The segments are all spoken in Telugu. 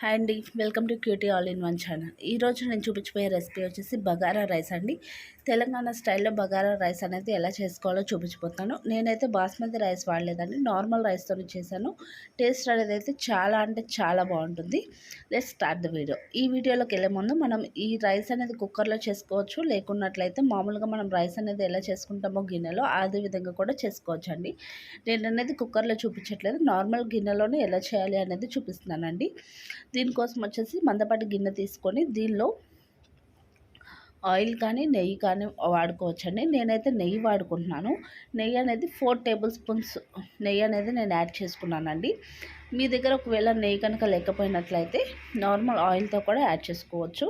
హాయ్ అండి. Welcome to QT all in one channel. ఈరోజు నేను చూపించబోయే రెసిపీ వచ్చేసి బగారా రైస్ అండి. తెలంగాణ స్టైల్లో బగారా రైస్ అనేది ఎలా చేసుకోవాలో చూపించిపోతాను. నేనైతే బాస్మతి రైస్ వాడలేదండి. నార్మల్ రైస్తో చేశాను. టేస్ట్ అనేది అయితే చాలా అంటే చాలా బాగుంటుంది. లెట్ స్టార్ట్ ద వీడియో ఈ వీడియోలోకి వెళ్ళే ముందు మనం ఈ రైస్ అనేది కుక్కర్లో చేసుకోవచ్చు. లేకున్నట్లయితే మామూలుగా మనం రైస్ అనేది ఎలా చేసుకుంటామో గిన్నెలో అదే విధంగా కూడా చేసుకోవచ్చు అండి నేను అనేది కుక్కర్లో చూపించట్లేదు. నార్మల్ గిన్నెలోనే ఎలా చేయాలి అనేది చూపిస్తున్నానండి. దీనికోసం వచ్చేసి మందపాటి గిన్నె తీసుకొని దీనిలో ఆయిల్ కానీ నెయ్యి కానీ వాడుకోవచ్చండి. నేనైతే నెయ్యి వాడుకుంటున్నాను. నెయ్యి అనేది ఫోర్ టేబుల్ స్పూన్స్ నెయ్యి అనేది నేను యాడ్ చేసుకున్నానండి. మీ దగ్గర ఒకవేళ నెయ్యి కనుక లేకపోయినట్లయితే నార్మల్ ఆయిల్తో కూడా యాడ్ చేసుకోవచ్చు.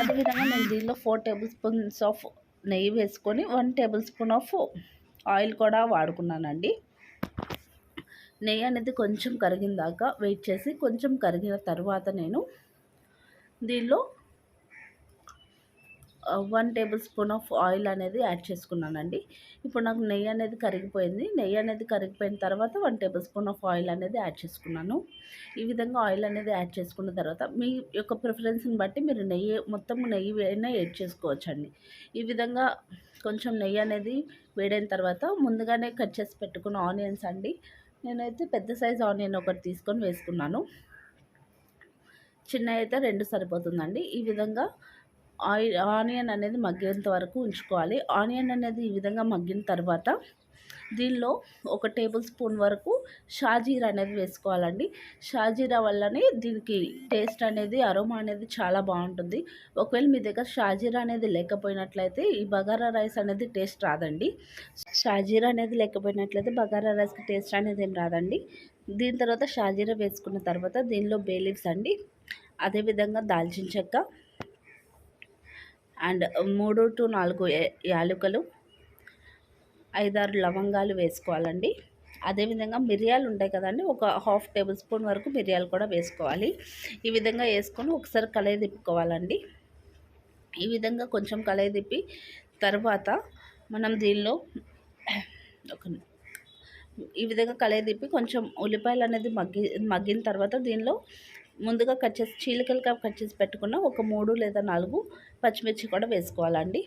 అదేవిధంగా నేను దీనిలో ఫోర్ టేబుల్ స్పూన్స్ ఆఫ్ నెయ్యి వేసుకొని one tablespoon of oil కూడా వాడుకున్నానండి. నెయ్యి అనేది కొంచెం కరిగిన దాకా వెయిట్ చేసి కొంచెం కరిగిన తర్వాత నేను దీనిలో one tablespoon of oil అనేది యాడ్ చేసుకున్నానండి. ఇప్పుడు నాకు నెయ్యి అనేది కరిగిపోయింది. నెయ్యి అనేది కరిగిపోయిన తర్వాత one tablespoon of oil అనేది యాడ్ చేసుకున్నాను. ఈ విధంగా ఆయిల్ అనేది యాడ్ చేసుకున్న తర్వాత మీ యొక్క ప్రిఫరెన్స్ని బట్టి మీరు నెయ్యి మొత్తం నెయ్యి అయినా యాడ్ చేసుకోవచ్చండి. ఈ విధంగా కొంచెం నెయ్యి అనేది వేడైన తర్వాత ముందుగానే కట్ చేసి పెట్టుకున్న ఆనియన్స్ అండి. నేనైతే పెద్ద సైజ్ ఆనియన్ ఒకటి తీసుకొని వేసుకున్నాను. చిన్న అయితే రెండు సరిపోతుందండి. ఈ విధంగా ఆయిల్ ఆనియన్ అనేది మగ్గేంత వరకు ఉంచుకోవాలి. ఆనియన్ అనేది ఈ విధంగా మగ్గిన తర్వాత దీనిలో ఒక టేబుల్ స్పూన్ వరకు షాజీరా అనేది వేసుకోవాలండి. షాజీరా వల్లనే దీనికి టేస్ట్ అనేది అరోమా అనేది చాలా బాగుంటుంది. ఒకవేళ మీ దగ్గర షాజీరా అనేది లేకపోయినట్లయితే ఈ బగారా రైస్ అనేది టేస్ట్ రాదండి. షాజీరా అనేది లేకపోయినట్లయితే బగారా రైస్కి టేస్ట్ అనేది ఏం రాదండి. దీని తర్వాత షాజీరా వేసుకున్న తర్వాత దీనిలో బేలీవ్స్ అండి. అదేవిధంగా దాల్చిన చెక్క అండ్ మూడు టు నాలుగు యాలుకలు ఐదారు లవంగాలు వేసుకోవాలండి. అదేవిధంగా మిరియాలు ఉంటాయి కదండి ఒక హాఫ్ టేబుల్ స్పూన్ వరకు మిరియాలు కూడా వేసుకోవాలి. ఈ విధంగా వేసుకొని ఒకసారి కలయి తిప్పుకోవాలండి. ఈ విధంగా కొంచెం కలయి తిప్పి తర్వాత మనం దీనిలో ఒక ఈ విధంగా కలయి తిప్పి కొంచెం ఉల్లిపాయలు అనేది మగ్గి మగ్గిన తర్వాత దీనిలో ముందుగా కట్ చేసి చీలికలుగా కట్ చేసి పెట్టుకున్న ఒక మూడు లేదా నాలుగు పచ్చిమిర్చి కూడా వేసుకోవాలండి.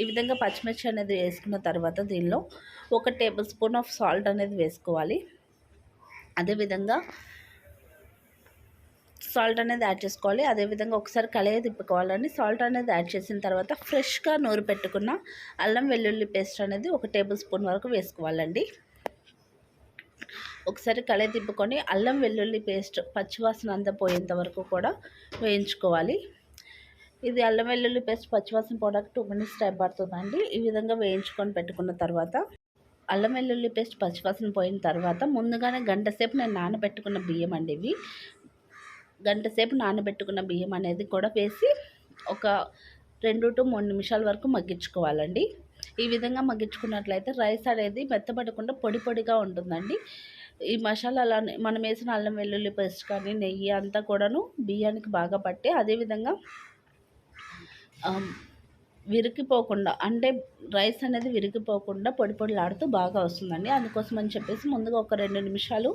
ఈ విధంగా పచ్చిమిర్చి అనేది వేసుకున్న తర్వాత దీనిలో ఒక టేబుల్ స్పూన్ ఆఫ్ సాల్ట్ అనేది వేసుకోవాలి. అదేవిధంగా సాల్ట్ అనేది యాడ్ చేసుకోవాలి. అదేవిధంగా ఒకసారి కలయ తిప్పుకోవాలండి. సాల్ట్ అనేది యాడ్ చేసిన తర్వాత ఫ్రెష్గా నూరు పెట్టుకున్న అల్లం వెల్లుల్లి పేస్ట్ అనేది ఒక టేబుల్ స్పూన్ వరకు వేసుకోవాలండి. ఒకసారి కళాయి తిప్పుకొని అల్లం వెల్లుల్లి పేస్ట్ పచ్చివాసన అంతా పోయేంత వరకు కూడా వేయించుకోవాలి. ఇది అల్లం వెల్లుల్లి పేస్ట్ పచ్చివాసన పోవడానికి టూ మినిట్స్ టైం పడుతుందండి. ఈ విధంగా వేయించుకొని పెట్టుకున్న తర్వాత అల్లం వెల్లుల్లి పేస్ట్ పచ్చివాసన పోయిన తర్వాత ముందుగానే గంట సేపు నేను నానబెట్టుకున్న బియ్యం అండి ఇవి. గంట సేపు నానబెట్టుకున్న బియ్యం అనేది కూడా వేసి ఒక రెండు టు మూడు నిమిషాల వరకు మగ్గించుకోవాలండి. ఈ విధంగా మగ్గించుకున్నట్లయితే రైస్ అనేది మెత్తబడకుండా పొడి పొడిగా ఉంటుందండి. ఈ మసాలా మనం వేసిన అల్లం వెల్లుల్లి పేస్ట్ కానీ నెయ్యి అంతా కూడాను బియ్యానికి బాగా పట్టి అదేవిధంగా విరిగిపోకుండా అంటే రైస్ అనేది విరిగిపోకుండా పొడి పొడిలాడుతూ బాగా వస్తుందండి. అందుకోసం అని చెప్పేసి ముందుగా ఒక రెండు నిమిషాలు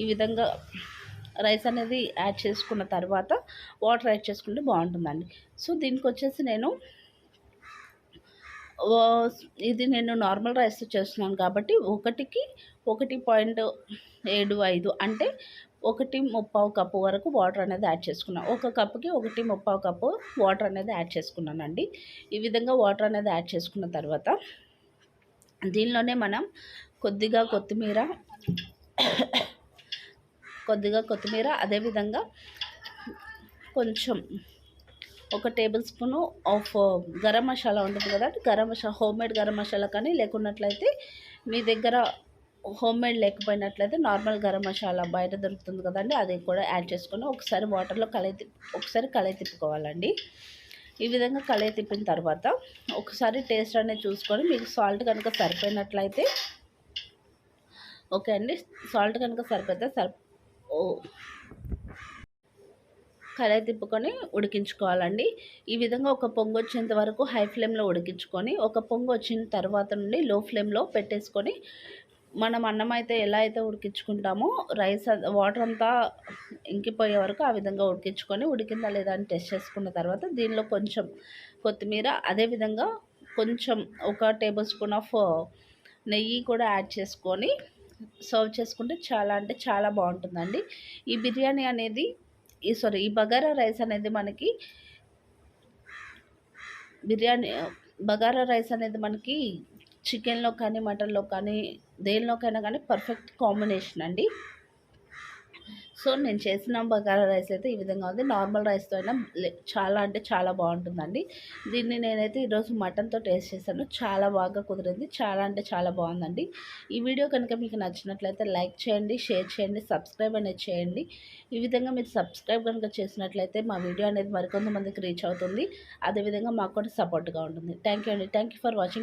ఈ విధంగా రైస్ అనేది యాడ్ చేసుకున్న తర్వాత వాటర్ యాడ్ చేసుకుంటే బాగుంటుందండి. సో దీనికి వచ్చేసి నేను ఇది నేను నార్మల్ రైస్ చేస్తున్నాను కాబట్టి ఒకటికి ఒకటి పాయింట్ ఏడు ఐదు అంటే ఒకటి ముప్పావు కప్పు వరకు వాటర్ అనేది యాడ్ చేసుకున్నాను. ఒక కప్పుకి ఒకటి ముప్పావు కప్పు వాటర్ అనేది యాడ్ చేసుకున్నానండి. ఈ విధంగా వాటర్ అనేది యాడ్ చేసుకున్న తర్వాత దీనిలోనే మనం కొద్దిగా కొత్తిమీర కొద్దిగా కొత్తిమీర అదేవిధంగా కొంచెం ఒక tablespoon of garam masala ఉంటుంది కదా గరం మసాలా హోమ్ మేడ్ గరం మసాలా కానీ లేకున్నట్లయితే మీ దగ్గర హోమ్ మేడ్ లేకపోయినట్లయితే నార్మల్ గరం మసాలా బయట దొరుకుతుంది కదండి అది కూడా యాడ్ చేసుకొని ఒకసారి వాటర్లో కలయి ఒకసారి కలయి తిప్పుకోవాలండి. ఈ విధంగా కలయి తిప్పిన తర్వాత ఒకసారి టేస్ట్ అనేది చూసుకొని మీకు సాల్ట్ కనుక సరిపోయినట్లయితే ఓకే అండి సాల్ట్ కనుక సరిపోతే సరి కళాయి తిప్పుకొని ఉడికించుకోవాలండి. ఈ విధంగా ఒక పొంగు వచ్చేంత వరకు హై ఫ్లేమ్లో ఉడికించుకొని ఒక పొంగు వచ్చిన తర్వాత నుండి లో ఫ్లేమ్లో పెట్టేసుకొని మనం అన్నం అయితే ఎలా అయితే ఉడికించుకుంటామో రైస్ వాటర్ అంతా ఇంకిపోయే వరకు ఆ విధంగా ఉడికించుకొని ఉడికిందా లేదా అని టెస్ట్ చేసుకున్న తర్వాత దీనిలో కొంచెం కొత్తిమీర అదేవిధంగా కొంచెం ఒక టేబుల్ స్పూన్ ఆఫ్ నెయ్యి కూడా యాడ్ చేసుకొని సర్వ్ చేసుకుంటే చాలా అంటే చాలా బాగుంటుందండి. ఈ బిర్యానీ అనేది ఈ సారీ ఈ బగారా రైస్ అనేది మనకి బిర్యానీ బగారా రైస్ అనేది మనకి చికెన్లో కానీ మటన్లో కానీ దేనిలోకైనా కానీ పర్ఫెక్ట్ కాంబినేషన్ అండి. సో నేను చేసిన బగారా రైస్ అయితే ఈ విధంగా ఉంది. నార్మల్ రైస్తో అయినా చాలా అంటే చాలా బాగుంటుందండి. దీన్ని నేనైతే ఈరోజు మటన్తో టేస్ట్ చేశాను. చాలా బాగా కుదిరింది. చాలా అంటే చాలా బాగుందండి. ఈ వీడియో కనుక మీకు నచ్చినట్లయితే లైక్ చేయండి షేర్ చేయండి సబ్స్క్రైబ్ అనేది చేయండి. ఈ విధంగా మీరు సబ్స్క్రైబ్ కనుక చేసినట్లయితే మా వీడియో అనేది మరికొంతమందికి రీచ్ అవుతుంది. అదేవిధంగా మాకు కూడా సపోర్ట్గా ఉంటుంది. థ్యాంక్ యూ అండి. Thank you for watching